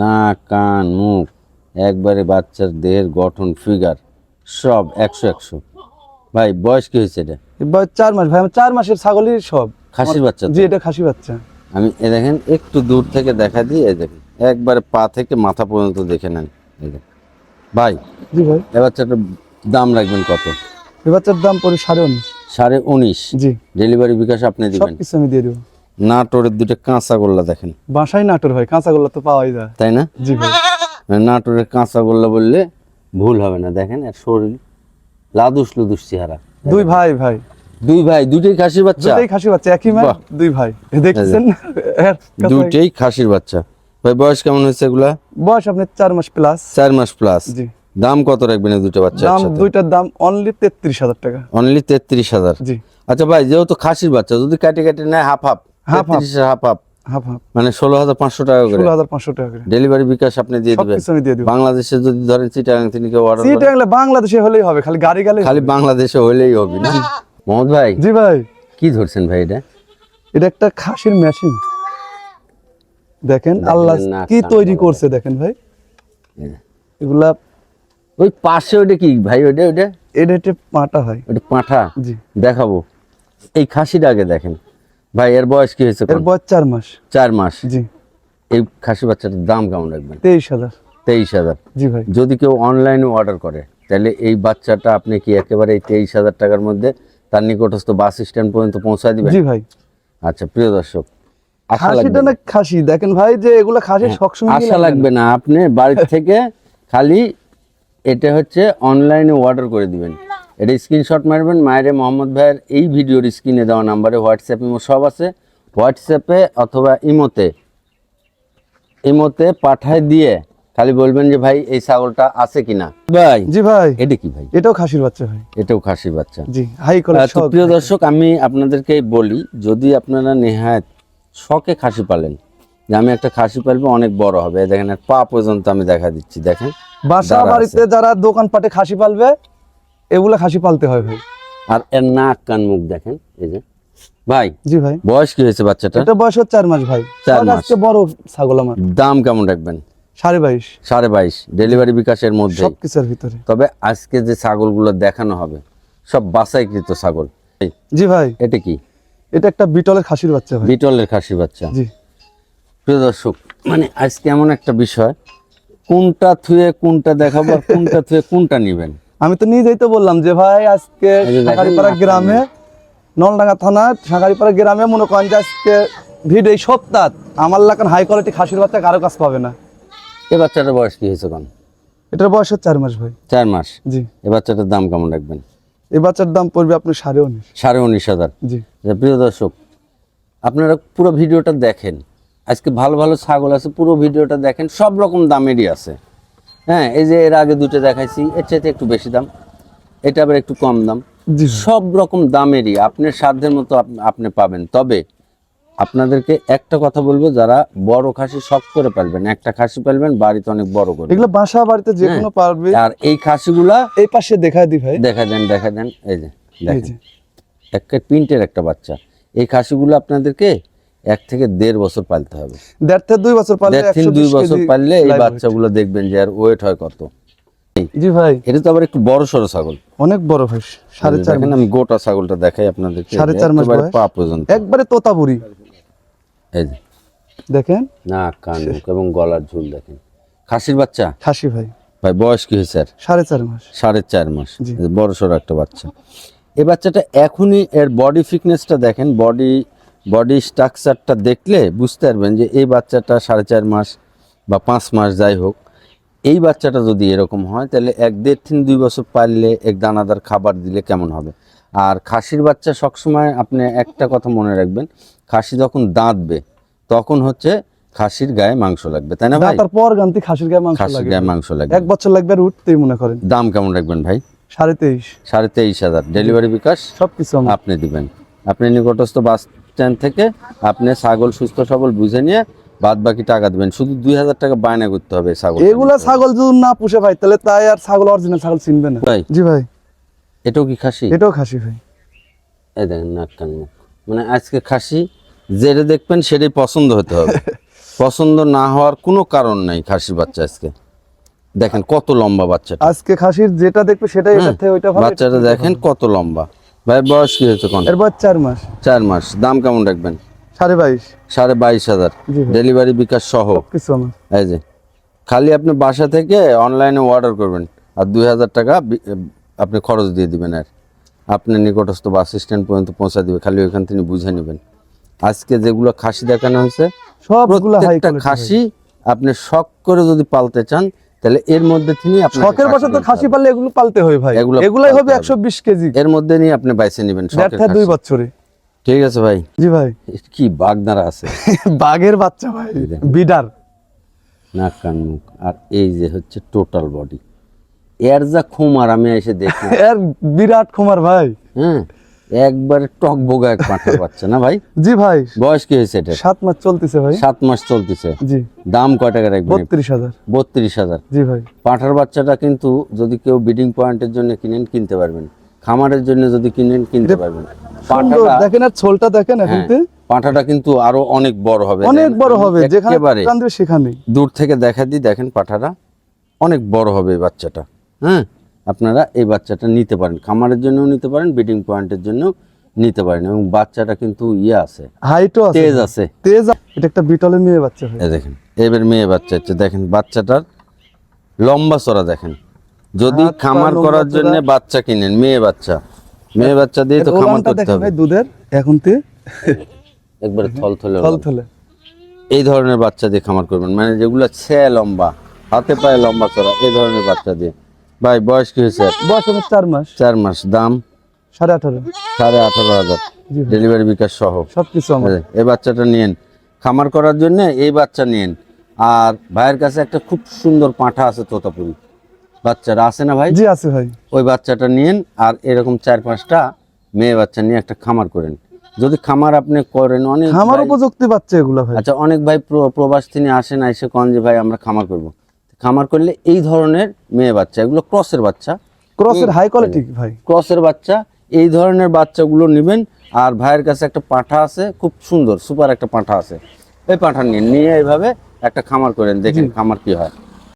নাক কান মুখ একবারে বাচ্চার দেহের গঠন ফিগার সব একশো একশো। ভাই বয়স কি হয়েছে এটা? এবার চার মাস ভাই আমার চার মাসের ছাগলই সব। খাসির বাচ্চা? জি এটা খাসি বাচ্চা। আমি এ দেখেন একটু দূর থেকে দেখা দিই এই দেখেন একবারে পা থেকে মাথা পর্যন্ত দেখে নেন এই দেখেন। ভাই জি ভাই। এ বাচ্চাটার দাম রাখবেন কত? এই বাচ্চার দাম পড়ে সাড়ে উনিশ। সাড়ে উনিশ। জি। ডেলিভারি বিকাশ আপনি সব দিবেন? কিছু আমি দিয়ে দেবো। নাটোরের দুটো কাঁচা গোল্লা দেখেন। বাসায় নাটোর হয় কাঁচাগোল্লা তো পাওয়াই যায়। তাই না? জি ভাই। মানে নাটোরের কাঁচা গোল্লা বললে ভুল হবে না দেখেন আর শরীর লাদুস লুদুস চেহারা। দুই ভাই ভাই। দুই ভাই দুইটাই খাসির বাচ্চা। দুটাই খাসির বাচ্চা একই মা দুই ভাই। দেখছেন? কথা- দুইটাই খাসির বাচ্চা। ভাই বয়স কেমন হয়েছে এগুলা? বয়স আপনার চার মাস প্লাস চার মাস প্লাস জি। দাম কত রাখবেন এই দুটো বাচ্চা দাম দুইটার দাম অনলি তেত্রিশ হাজার টাকা। অনলি তেত্রিশ হাজার। জি। আচ্ছা ভাই যেহেতু খাসির বাচ্চা যদি কাটে কাটে নেয় half half. Half half. Half half. Half মানে ষোলো হাজার পাঁচশো টাকা করে। ষোলো হাজার পাঁচশো টাকা করে। ডেলিভারি বিকাশ আপনি দিয়ে দিবেন। আমি দিয়ে দেবো। বাংলাদেশে যদি ধরেন চিটাগাং থেকে কেউ অর্ডার গেলে বাংলাদেশে হলেই হবে খালি গাড়ি গেলে খালি বাংলাদেশে হইলেই হবে না? মোহাম্মদ ভাই জি ভাই। কি ধরছেন ভাই এটা? এটা একটা খাসির মেশিন দেখেন আল্লাহ কি তৈরি করছে দেখেন ভাই। এগুলা ওই পাশে ওইটা কি ভাই ওইটা ওইটা? এটা একটা পাটা হয় ওইটা পাঁঠা? জি। দেখাবো। এই খাসিটা আগে দেখেন। ভাই এর বয়স কি হয়েছে এর বয়স চার মাস। চার মাস? জি। এই খাসি বাচ্চাটার দাম কেমন রাখবেন? তেইশ হাজার। তেইশ হাজার। জি ভাই। যদি কেউ অনলাইনে অর্ডার করে তাহলে এই বাচ্চাটা আপনি কি একেবারে এই তেইশ হাজার টাকার মধ্যে তার নিকটস্থ বাস স্ট্যান্ড পর্যন্ত পৌঁছায় দিবেন? জি ভাই। আচ্ছা প্রিয় দর্শক আশা খাসিটা লাগবে না। খাসি। দেখেন ভাই যে এগুলো খাসি সবসময় হ্যাঁ, আশা লাগবে না। আপনি বাড়ি থেকে খালি এটা হচ্ছে অনলাইনে অর্ডার করে দিবেন। এটা স্ক্রিনশট মারবেন মায়েরে মোহাম্মদ ভাইয়ের এই ভিডিওর স্ক্রিনে দেওয়া নাম্বারে হোয়াটসঅ্যাপ ইমো সব আছে। হোয়াটসঅ্যাপে অথবা ইমোতে ইমোতে পাঠায় দিয়ে খালি বলবেন যে ভাই এই ছাগলটা আছে কিনা? ভাই জি ভাই। এটা কি ভাই? এটাও খাসির বাচ্চা ভাই। এটাও খাসির বাচ্চা। জি হাই কোয়ালিটি প্রিয় দর্শক আমি আপনাদেরকে বলি যদি আপনারা নেহায়ত শখে খাসি পালেন যে আমি একটা খাসি পালবো অনেক বড় হবে। দেখেন পা পর্যন্ত আমি দেখা দিচ্ছি দেখেন। বাসা বাড়িতে যারা দোকান পাটে খাসি পালবে এগুলা খাসি পালতে হয় ভাই। আর এর নাক কান মুখ দেখেন এই যে। ভাই জি ভাই। বয়স কি হয়েছে বাচ্চাটা এটা বয়স হচ্ছে চার মাস ভাই। চার মাস। বড় ছাগল আমার। দাম কেমন রাখবেন? সাড়ে বাইশ। সাড়ে বাইশ। ডেলিভারি বিকাশের মধ্যে। সব কিছুর ভিতরে। তবে আজকে যে ছাগলগুলো দেখানো হবে সব বাছাইকৃত ছাগল। জি ভাই। এটা কি? এটা একটা বিটলের খাসির বাচ্চা ভাই। বিটলের খাসি বাচ্চা। জি। প্রিয় দর্শক মানে আজকে এমন একটা বিষয় কোনটা থুয়ে কোনটা দেখাবো আর কোনটা থুয়ে কোনটা নিবেন? আমি তো নিজেই তো বললাম যে ভাই আজকে সাঁকারিপাড়া গ্রামে নলডাঙ্গা থানা সাঁকারিপাড়া গ্রামে মনে করেন যে আজকে ভিড় এই সপ্তাহ আমার লাগান হাই কোয়ালিটি খাসির বাচ্চা কারও কাছ পাবে না। এ বাচ্চাটার বয়স কি হয়েছে কোন? এটার বয়স হচ্ছে চার মাস ভাই। চার মাস? জি। এ বাচ্চাটার দাম কেমন রাখবেন? এই বাচ্চার দাম পড়বে আপনার সাড়ে উনিশ। সাড়ে উনিশ হাজার। জি। যে প্রিয় দর্শক আপনারা পুরো ভিডিওটা দেখেন। আজকে ভালো ভালো ছাগল আছে পুরো ভিডিওটা দেখেন সব রকম দামেরই আছে। হ্যাঁ এই যে এর আগে দুটো দেখাইছি এর চাইতে একটু বেশি দাম। এটা আবার একটু কম দাম। সব রকম দামেরই আপনার সাধ্যের মতো আপ- আপনি পাবেন। তবে আপনাদেরকে একটা কথা বলব যারা বড় খাসি শখ করে পালবেন একটা খাসি পালবেন বাড়িতে অনেক বড় করে। এগুলো বাসা বাড়িতে যে হ্যাঁ। কোনো পারবে। আর এই খাসিগুলা এই পাশে দেখায় দি ভাই। দেখা দেন দেখা দেন এই যে দেখেন। একটা প্রিন্টের একটা বাচ্চা। এই খাসিগুলো আপনাদেরকে এক থেকে দেড় বছর পালতে হবে। দেড় থেকে দুই বছর পারলে দেড় থেকে দুই বছর পাললে এই বাচ্চাগুলো দেখবেন যে আর ওয়েট হয় কত। জি ভাই। এটা তো আবার একটু বড় সড়ো ছাগল। অনেক বড় ভাই সাড়ে চার দেখেন আমি গোটা ছাগলটা দেখাই আপনাদেরকে সাড়ে চার মাস পা পর্যন্ত। একবারে তোতাপুরি। এই যে। দেখেন? নাক কান মুখ এবং গলার ঝুল দেখেন। খাসির বাচ্চা? খাসি ভাই। ভাই বয়স কি হয়েছে আর? সাড়ে চার মাস। সাড়ে চার মাস। বড় সড়ো একটা বাচ্চা। এই বাচ্চাটা এখনই এর বডি ফিটনেসটা দেখেন বডি বডি স্ট্রাকচারটা দেখলে বুঝতে পারবেন যে এই বাচ্চাটা সাড়ে চার মাস বা পাঁচ মাস যাই হোক এই বাচ্চাটা যদি এরকম হয় তাহলে এক দেড় তিন দুই বছর পারলে এক দানাদার খাবার দিলে কেমন হবে? আর খাসির বাচ্চা সবসময় আপনি একটা কথা মনে রাখবেন খাসি যখন দাঁতবে তখন হচ্ছে খাসির গায়ে মাংস লাগবে তাই না ভাই? তারপর গান্তি খাসির গায়ে মাংস খাসির গায়ে মাংস লাগবে। এক বছর লাগবে আর উঠতেই মনে করেন। দাম কেমন রাখবেন ভাই? সাড়ে তেইশ। সাড়ে তেইশ হাজার। ডেলিভারি বিকাশ? সবকিছু আমার। আপনি দিবেন। আপনি নিকটস্থ বাস স্ট্যান্ড থেকে আপনি ছাগল সুস্থ সবল বুঝে নিয়ে বাদ বাকি টাকা দিবেন। শুধু দুই হাজার টাকা বায়না করতে হবে ছাগল এগুলা ছাগল যদি না পুষে ভাই তাহলে তাই আর ছাগল অরিজিনাল ছাগল চিনবে না। ভাই। জি ভাই। এটাও কি খাসি? এটাও খাসি ভাই। এই দেখেন নাক কান মুখ। মানে আজকে খাসি যেটা দেখবেন সেটাই পছন্দ হতে হবে। পছন্দ না হওয়ার কোনো কারণ নাই খাসির বাচ্চা আজকে। দেখেন কত লম্বা বাচ্চা আজকে খাসির যেটা দেখবে সেটাই থেকে ওইটা ভালো। বাচ্চাটা দেখেন কত লম্বা। ভাই বয়স কি হয়েছে কোন? এর বয়স চার মাস। চার মাস। দাম কেমন রাখবেন? সাড়ে বাইশ। সাড়ে বাইশ হাজার। ডেলিভারি বিকাশ সহ? কিছু আমার। এই যে খালি আপনি বাসা থেকে অনলাইনে অর্ডার করবেন আর দুই হাজার টাকা আপনি খরচ দিয়ে দিবেন আর। আপনি নিকটস্থ বাস স্ট্যান্ড পর্যন্ত পৌঁছা দিবে খালি ওইখান থেকে বুঝে নেবেন। আজকে যেগুলো খাসি দেখানো হয়েছে সবগুলো হাই প্রত্যেকটা খাসি আপনি শখ করে যদি পালতে চান তাহলে এর মধ্যে তিনি শখের বছর তো খাসি। পারলে এগুলো পালতে হয় ভাই। এগুলো এগুলাই হবে। একশো বিশ কেজি। এর মধ্যে নিয়ে আপনি বাইছে নেবেন দুই। বছরে। ঠিক আছে ভাই। জি ভাই। কি বাগদারা আছে। বাঘের বাচ্চা ভাই। বিডার। নাক কান মুখ। আর এই যে হচ্ছে টোটাল বডি এর যা খুমার আমি এসে দেখি এর বিরাট কুমার ভাই। হ্যাঁ। একবারে টক বোগা এক পাঁঠার বাচ্চা না ভাই? জি ভাই। বয়স কি হয়েছে এটা? সাত মাস চলতেছে ভাই। সাত মাস চলতেছে। জি। দাম কয় টাকা রাখবেন? বত্রিশ হাজার। বত্রিশ হাজার। জি ভাই। পাঁঠার বাচ্চাটা কিন্তু যদি কেউ ব্রিডিং পয়েন্টের জন্য কিনেন কিনতে পারবেন। খামারের জন্য যদি কিনেন কিনতে পারবেন। পাঁঠাটা দেখেন আর ছোলটা দেখেন এখন হ্যাঁ, পাঁঠাটা কিন্তু আরও অনেক বড় হবে। অনেক বড় হবে যেখানে সেখানে দূর থেকে দেখা দিই দেখেন পাঠাটা অনেক বড় হবে বাচ্চাটা। হ্যাঁ আপনারা এই বাচ্চাটা নিতে পারেন। খামারের জন্যও নিতে পারেন ব্রিডিং পয়েন্টের জন্য নিতে পারেন এবং বাচ্চাটা কিন্তু ইয়ে আছে হাইটও আছে। তেজ আছে। তেজ এটা একটা বিটলের মেয়ে বাচ্চা এই দেখেন এবার মেয়ে বাচ্চা হচ্ছে। দেখেন বাচ্চাটার লম্বা চড়া দেখেন। যদি খামার করার। জন্য বাচ্চা কিনেন মেয়ে বাচ্চা। মেয়ে বাচ্চা দিয়ে তো খামার করতে হবে। দুধের এখন তে একবারে থল থলে ফল থলে এই ধরনের বাচ্চা দিয়ে খামার করবেন। মানে যেগুলো ছে লম্বা হাতে পায়ে লম্বা চড়া এই ধরনের বাচ্চা দিয়ে। ভাই বয়স কি হয়েছে? বয়স আমার চার মাস। চার মাস দাম? সাড়ে আঠারো। সাড়ে আঠারো হাজার। ডেলিভারি বিকাশ সহ। সবকিছু এই- এই বাচ্চাটা নিয়েন। খামার করার জন্য এই বাচ্চা নিয়েন। আর ভাইয়ের কাছে একটা খুব সুন্দর পাঁঠা আছে তোতাপুরি। বাচ্চারা আছে না ভাই? জি আছে ভাই। ওই বাচ্চাটা নিয়েন আর এরকম চার পাঁচটা মেয়ে বাচ্চা নিয়ে একটা খামার করেন। যদি খামার আপনি করেন অনেক ভাই- উপযুক্তি বাচ্চা এগুলো ভাই। আচ্ছা অনেক ভাই প্র- প্রবাস তিনি আসেন এসে কন যে ভাই আমরা খামার করব। খামার করলে এই ধরনের মেয়ে বাচ্চা এগুলো ক্রসের বাচ্চা। ক্রসের হাই কোয়ালিটি ভাই। ক্রসের বাচ্চা এই ধরনের বাচ্চাগুলো নেবেন। আর ভাইয়ের কাছে একটা পাঁঠা আছে খুব সুন্দর সুপার একটা পাঁঠা আছে। এই পাঁঠা নিয়ে নিয়ে এইভাবে একটা খামার করেন দেখেন খামার কি হয়।